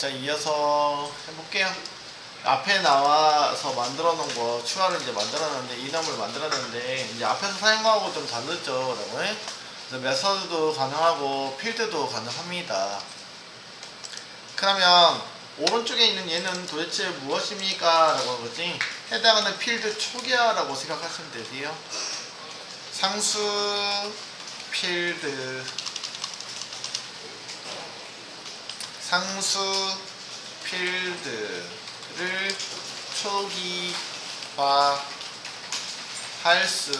자 이어서 해볼게요. 앞에 나와서 만들어 놓은 거 추가를 이제 만들었는데 이놈을 만들었는데 이제 앞에서 사용하고 좀 다르죠, 여러분. 메서드도 가능하고 필드도 가능합니다. 그러면 오른쪽에 있는 얘는 도대체 무엇입니까? 라고 하거지 해당하는 필드 초기화 라고 생각하시면 되세요. 상수 필드 상수 필드를 초기화할 수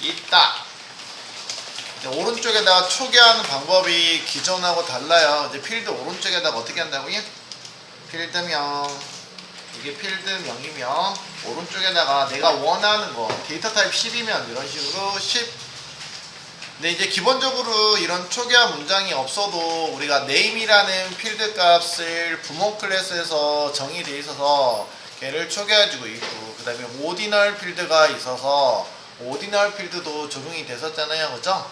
있다. 오른쪽에다가 초기화하는 방법이 기존하고 달라요. 이제 필드 오른쪽에다가 어떻게 한다고요? 필드명 이게 필드명이면 오른쪽에다가 내가 원하는 거 데이터 타입 10이면 이런 식으로 10 근데 이제 기본적으로 이런 초기화 문장이 없어도 우리가 name이라는 필드 값을 부모 클래스에서 정의되어 있어서 걔를 초기화해주고 있고 그 다음에 오디널 필드가 있어서 오디널 필드도 적용이 됐었잖아요 그죠?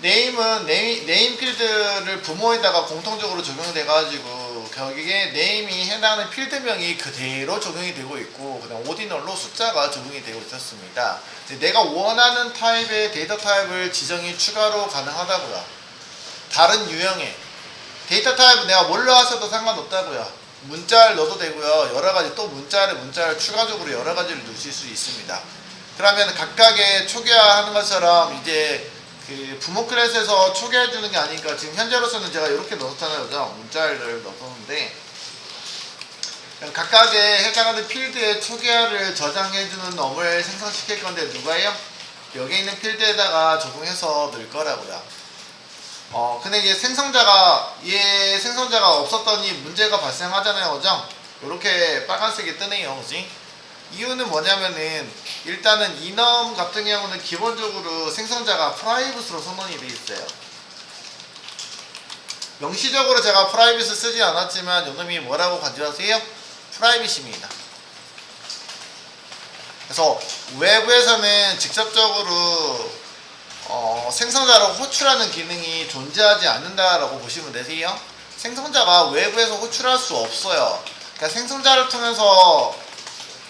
네임은 네임, 네임 필드를 부모에다가 공통적으로 적용돼 가지고 거기에 네임이 해당하는 필드명이 그대로 적용이 되고 있고 그다음 오디널로 숫자가 적용이 되고 있었습니다. 내가 원하는 타입의 데이터 타입을 지정이 추가로 가능하다고요. 다른 유형의 데이터 타입은 내가 뭘로 하셔도 상관없다고요. 문자를 넣어도 되고요. 여러 가지 또 문자를 문자를 추가적으로 여러 가지를 넣으실 수 있습니다. 그러면 각각의 초기화하는 것처럼 이제 그 부모 클래스에서 초기화해 주는 게 아니니까 지금 현재로서는 제가 이렇게 넣었잖아요. 그죠? 문자를 넣었는데 각각의 해당하는 필드에 초기화를 저장해 주는 놈을 생성시킬 건데 누가요? 여기 있는 필드에다가 적용해서 넣을 거라고요. 어, 근데 이게 생성자가 얘 생성자가 없었더니 문제가 발생하잖아요. 그죠? 이렇게 빨간색이 뜨네요. 그지? 이유는 뭐냐면은 일단은 이넘 같은 경우는 기본적으로 생성자가 프라이빗으로 선언이 돼 있어요. 명시적으로 제가 프라이빗을 쓰지 않았지만 요놈이 뭐라고 간주하세요? 프라이빗입니다. 그래서 외부에서는 직접적으로 어, 생성자를 호출하는 기능이 존재하지 않는다라고 보시면 되세요. 생성자가 외부에서 호출할 수 없어요. 그러니까 생성자를 통해서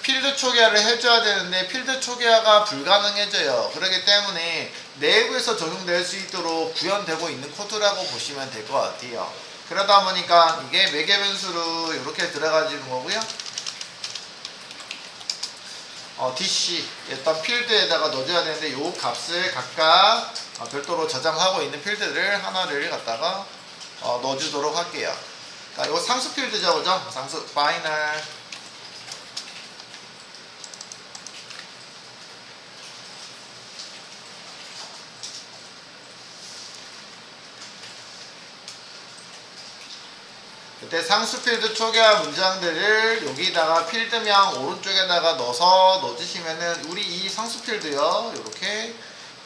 필드 초기화를 해줘야 되는데 필드 초기화가 불가능해져요. 그렇기 때문에 내부에서 적용될 수 있도록 구현되고 있는 코드라고 보시면 될 것 같아요. 그러다 보니까 이게 매개 변수로 이렇게 들어가지는 거고요. 어, DC 어떤 필드에다가 넣어줘야 되는데 이 값을 각각 어, 별도로 저장하고 있는 필드를 하나를 갖다가 어, 넣어주도록 할게요. 그러니까 이거 상수 필드죠, 그죠? 상수 파이널 그때 상수 필드 초기화 문장들을 여기다가 필드명 오른쪽에다가 넣어서 넣어주시면은 우리 이 상수 필드요 이렇게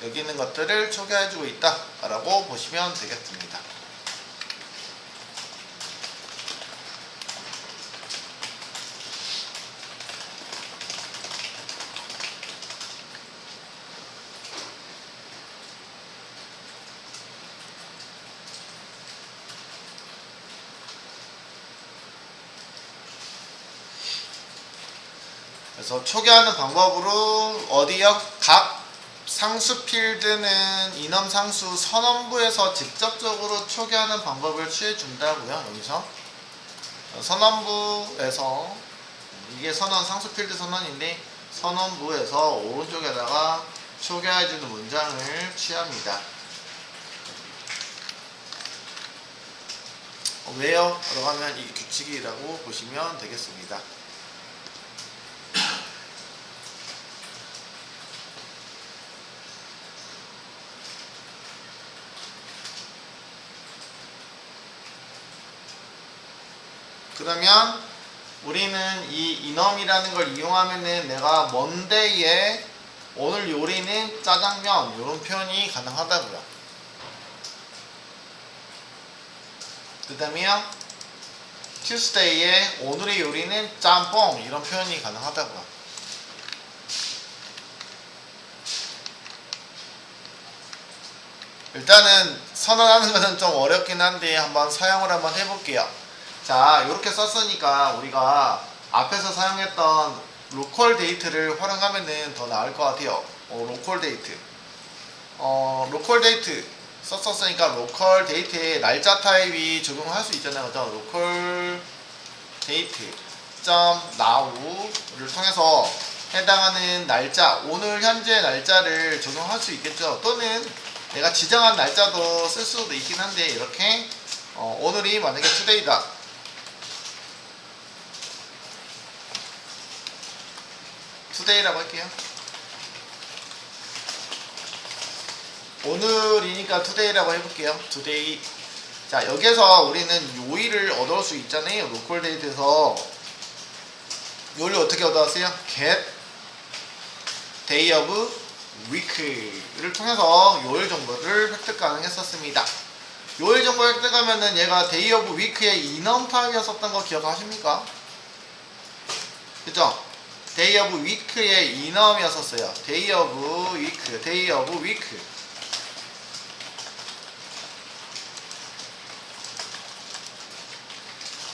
여기 있는 것들을 초기화해주고 있다라고 보시면 되겠습니다. 그래서 초기화하는 방법으로 어디요? 각 상수 필드는 이넘 상수 선언부에서 직접적으로 초기화하는 방법을 취해 준다고요. 여기서 선언부에서 이게 선언 상수 필드 선언인데 선언부에서 오른쪽에다가 초기화해 주는 문장을 취합니다. 어, 왜요? 라고 하면 이 규칙이라고 보시면 되겠습니다. 그러면 우리는 이 이넘이라는 걸 이용하면은 내가 먼데이에 오늘 요리는 짜장면 이런 표현이 가능하다고요. 그 다음에요. Tuesday에 오늘의 요리는 짬뽕 이런 표현이 가능하다고요. 일단은 선언하는 것은 좀 어렵긴 한데 한번 사용을 한번 해볼게요. 자, 이렇게 썼으니까 우리가 앞에서 사용했던 로컬 데이트를 활용하면은 더 나을 것 같아요. 어, 로컬 데이트. 어, 로컬 데이트 썼었으니까 로컬 데이트에 날짜 타입이 적용할 수 있잖아요. 그죠? 로컬 데이트 점 now를 통해서 해당하는 날짜, 오늘 현재 날짜를 적용할 수 있겠죠. 또는 내가 지정한 날짜도 쓸 수도 있긴 한데 이렇게 어, 오늘이 만약에 today다. Today라고 할게요. 오늘이니까 today라고 해볼게요. today. 자 여기서 우리는 요일을 얻을 수 있잖아요. 로컬 데이트에서 요일을 어떻게 얻어왔어요? get day of week를 통해서 요일 정보를 획득 가능했었습니다. 요일 정보 획득하면은 얘가 day of week의 인원 파일이었었던 거 기억하십니까? 그죠? Day of week의 인엄이었었어요. day of week, day of week.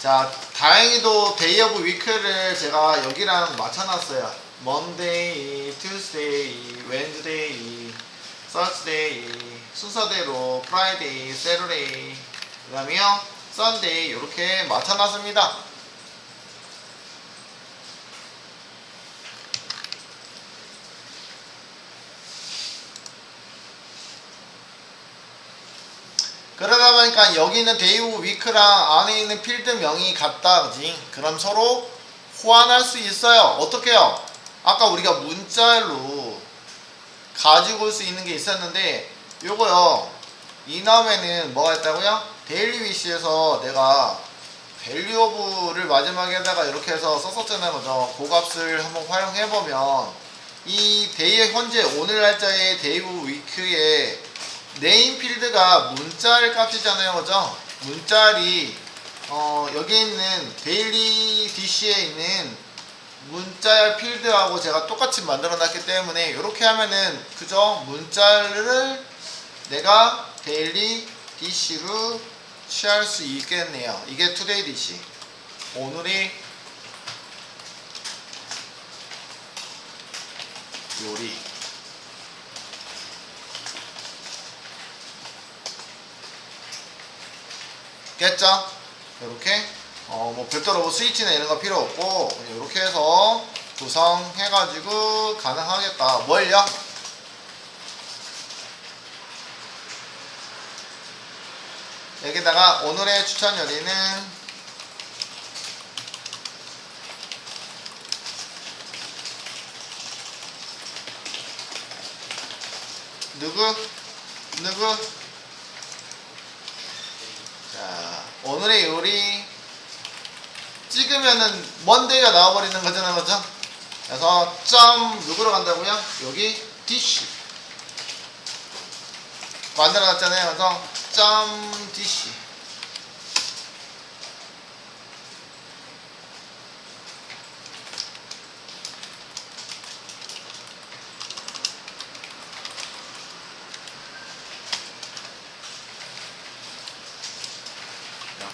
자, 다행히도 day of week를 제가 여기랑 맞춰놨어요. Monday, Tuesday, Wednesday, Thursday 순서대로 Friday, Saturday, 그 다음에요 Sunday 이렇게 맞춰놨습니다. 그러다 보니까 여기는 데이우 위크랑 안에 있는 필드명이 같다 그지? 그럼 서로 호환할 수 있어요. 어떻게요? 아까 우리가 문자로 가지고 올 수 있는 게 있었는데 요거요. 이 다음에는 뭐가 있다고요? 데일리 위시에서 내가 밸류 오브를 마지막에다가 이렇게 해서 썼었잖아요. 그죠? 그 값을 한번 활용해 보면 이 데이 현재 오늘 날짜의 데이브 위크의 네임 필드가 문자일 값이잖아요 그죠? 문자리 어, 여기 있는 데일리 DC에 있는 문자 필드하고 제가 똑같이 만들어 놨기 때문에 이렇게 하면은 그죠 문자를 내가 데일리 DC로 취할 수 있겠네요. 이게 투데이 DC 오늘이 요리 겠죠? 이렇게 어 뭐 별도로 뭐 스위치나 이런 거 필요 없고 이렇게 해서 구성해가지고 가능하겠다. 뭘요? 여기다가 오늘의 추천 요리는 누구? 누구? 자, 오늘의 요리 찍으면은 먼데이가 나와버리는 거잖아요, 그죠? 그래서 점 누구로 간다고요? 여기 디쉬 만들어놨잖아요, 그래서 점 디쉬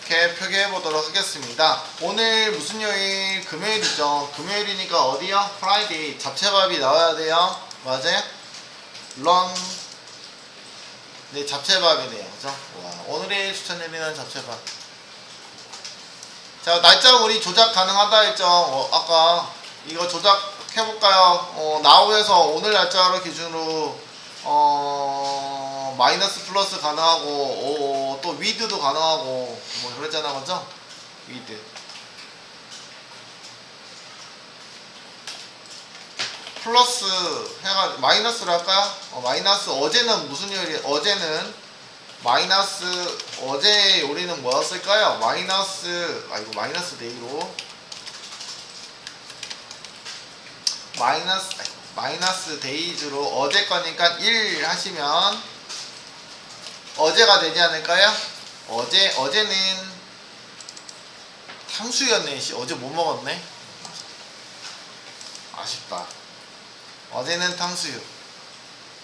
이렇게 표기해 보도록 하겠습니다. 오늘 무슨 요일? 금요일이죠. 금요일이니까 어디요? 프라이데이. 잡채밥이 나와야 돼요. 맞아요? 런. 네, 잡채밥이네요. 그죠? 와, 오늘의 추천드리는 잡채밥. 자, 날짜 우리 조작 가능하다 했죠. 어, 아까 이거 조작해볼까요? 어, 나우에서 오늘 날짜로 기준으로 어, 마이너스 플러스 가능하고 어, 또 위드도 가능하고 뭐 그랬잖아 그죠? 위드 플러스 해가 마이너스를 할까요? 어, 마이너스 어제는 무슨 요일이 어제는 마이너스 어제 요리는 뭐였을까요? 마이너스 아 이거 마이너스 네이로 마이너스 마이너스 데이즈로 어제 거니까 1 하시면 어제가 되지 않을까요? 어제 어제는 탕수였네 씨 어제 못 먹었네 아쉽다 어제는 탕수육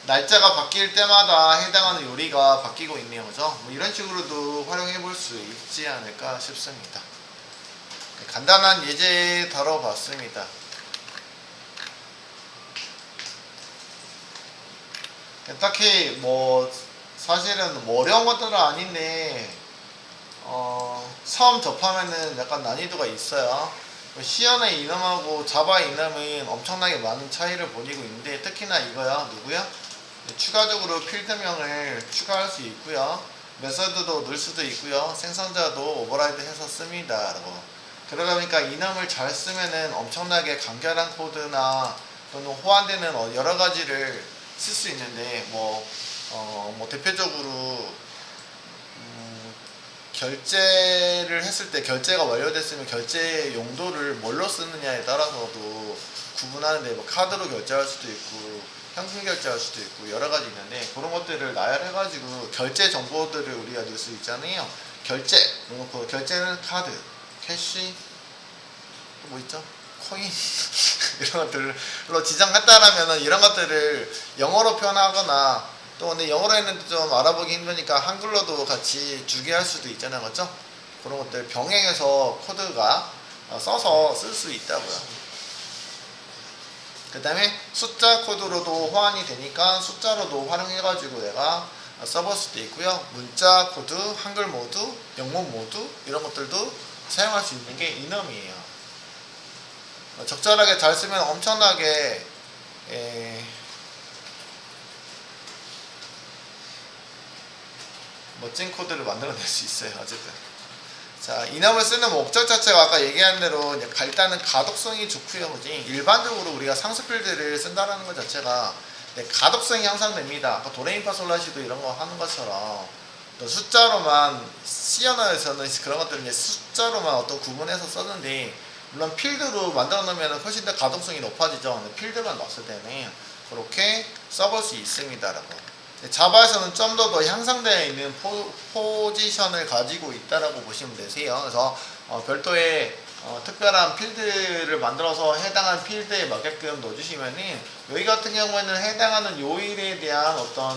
날짜가 바뀔 때마다 해당하는 요리가 바뀌고 있네요. 그죠? 뭐 이런 식으로도 활용해 볼 수 있지 않을까 싶습니다. 간단한 예제 다뤄봤습니다. 딱히 뭐 사실은 뭐 어려운 것들은 아닌데 어, 처음 접하면은 약간 난이도가 있어요. 시연의 이름하고 자바의 이름은 엄청나게 많은 차이를 보이고 있는데 특히나 이거야 누구야? 추가적으로 필드명을 추가할 수 있고요. 메서드도 넣을 수도 있고요. 생성자도 오버라이드 해서 씁니다. 라고. 그러다 보니까 이름을 잘 쓰면은 엄청나게 간결한 코드나 또는 호환되는 어, 여러 가지를 쓸 수 있는데 뭐, 어, 뭐 대표적으로 음, 결제를 했을 때 결제가 완료됐으면 결제 용도를 뭘로 쓰느냐에 따라서도 구분하는데 뭐 카드로 결제할 수도 있고 현금 결제할 수도 있고 여러 가지 있는데 그런 것들을 나열해가지고 결제 정보들을 우리가 넣을 수 있잖아요. 결제 놓고 결제는 카드, 캐시 또 뭐 있죠? 코인 이런 것들로 지정했다라면은 이런 것들을 영어로 표현하거나 또 근데 영어로 했는데 좀 알아보기 힘드니까 한글로도 같이 주게 할 수도 있잖아요, 그렇죠? 그런 것들 병행해서 코드가 어, 써서 쓸 수 있다고요. 그 다음에 숫자 코드로도 호환이 되니까 숫자로도 활용해가지고 내가 써볼 수도 있고요. 문자 코드, 한글 모드, 영문 모드 이런 것들도 사용할 수 있는 게 이놈이에요. 어, 적절하게 잘 쓰면 엄청나게 에, 멋진 코드를 만들어낼 수 있어요. 어쨌든. 자, 이놈을 쓰는 목적 자체가 아까 얘기한 대로 일단은 가독성이 좋고요. 그지? 일반적으로 우리가 상수 필드를 쓴다라는 것 자체가 네, 가독성이 향상됩니다. 아까 도레미파솔라시도 이런 거 하는 것처럼 또 숫자로만 C 언어에서는 그런 것들을 이제 숫자로만 어떤 구분해서 썼는데 물론 필드로 만들어 놓으면 훨씬 더 가동성이 높아지죠. 필드만 넣었을 때는 그렇게 써볼 수 있습니다라고. 자바에서는 좀 더 더 향상되어 있는 포, 포지션을 가지고 있다라고 보시면 되세요. 그래서 어, 별도의 어, 특별한 필드를 만들어서 해당한 필드에 맞게끔 넣어주시면은 여기 같은 경우에는 해당하는 요일에 대한 어떤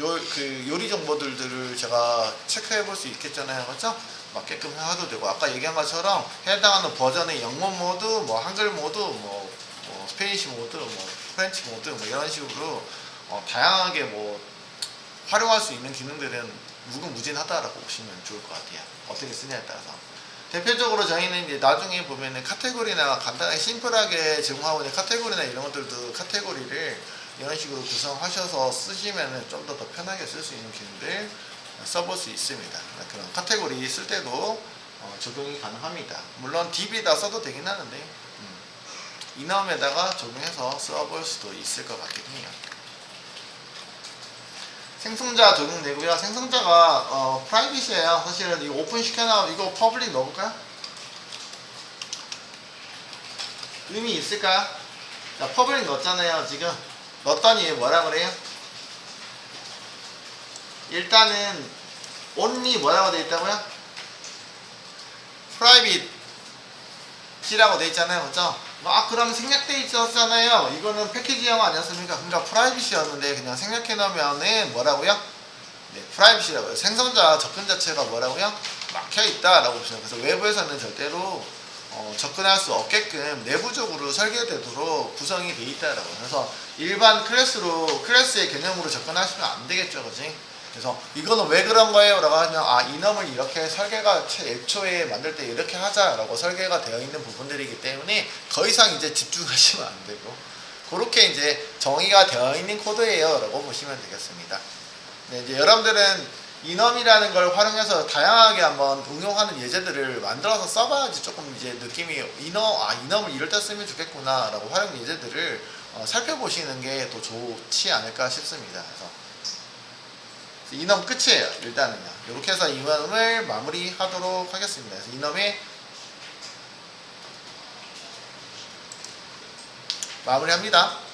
요, 그 요리 정보들을 제가 체크해 볼 수 있겠잖아요. 그렇죠? 맞게끔 해도 되고 아까 얘기한 것처럼 해당하는 버전의 영문 모드, 뭐 한글 모드, 뭐, 뭐 스페니시 모드, 뭐 프렌치 모드 뭐 이런 식으로 어, 다양하게 뭐 활용할 수 있는 기능들은 무궁무진하다라고 보시면 좋을 것 같아요. 어떻게 쓰냐에 따라서. 대표적으로 저희는 이제 나중에 보면은 카테고리나 간단하게 심플하게 제공하고 있는 카테고리나 이런 것들도 카테고리를 이런 식으로 구성하셔서 쓰시면은 좀 더 더 편하게 쓸 수 있는 기능들 써볼 수 있습니다. 그런 카테고리 쓸 때도 어, 적용이 가능합니다. 물론 DB에다 써도 되긴 하는데 음, 이나움에다가 적용해서 써볼 수도 있을 것 같긴 해요. 생성자 적용되고요. 생성자가 어, 프라이빗이에요. 사실은 이거 오픈 시켜놔 이거 퍼블릭 넣을까요? 의미 있을까요? 자, 퍼블릭 넣었잖아요. 지금 넣었더니 뭐라 그래요? 일단은 only 뭐라고 돼 있다고요? private이라고 돼 있잖아요. 그죠? 아 그럼 생략돼 있었잖아요. 이거는 패키지형 아니었습니까? 그러니까 프라이빗이었는데 그냥 생략해 놓으면은 뭐라고요? 네, 프라이빗이라고요. 생성자 접근 자체가 뭐라고요? 막혀 있다 라고 보시면 그래서 외부에서는 절대로 어, 접근할 수 없게끔 내부적으로 설계되도록 구성이 되어 있다라고. 그래서 일반 클래스로 클래스의 개념으로 접근하시면 안 되겠죠, 그지? 그래서 이거는 왜 그런 거예요? 라고 하면 아 이놈을 이렇게 설계가 최- 애초에 만들 때 이렇게 하자라고 설계가 되어 있는 부분들이기 때문에 더 이상 이제 집중하시면 안 되고 그렇게 이제 정의가 되어 있는 코드예요 라고 보시면 되겠습니다. 네, 이제 여러분들은 이넘이라는 걸 활용해서 다양하게 한번 응용하는 예제들을 만들어서 써봐야지 조금 이제 느낌이 이넘 아 이넘을 이럴 때 쓰면 좋겠구나 라고 활용 예제들을 어, 살펴보시는 게 더 좋지 않을까 싶습니다. 그래서 이넘 끝이에요. 일단은요. 이렇게 해서 이넘을 마무리하도록 하겠습니다. 그래서 이넘의 마무리합니다.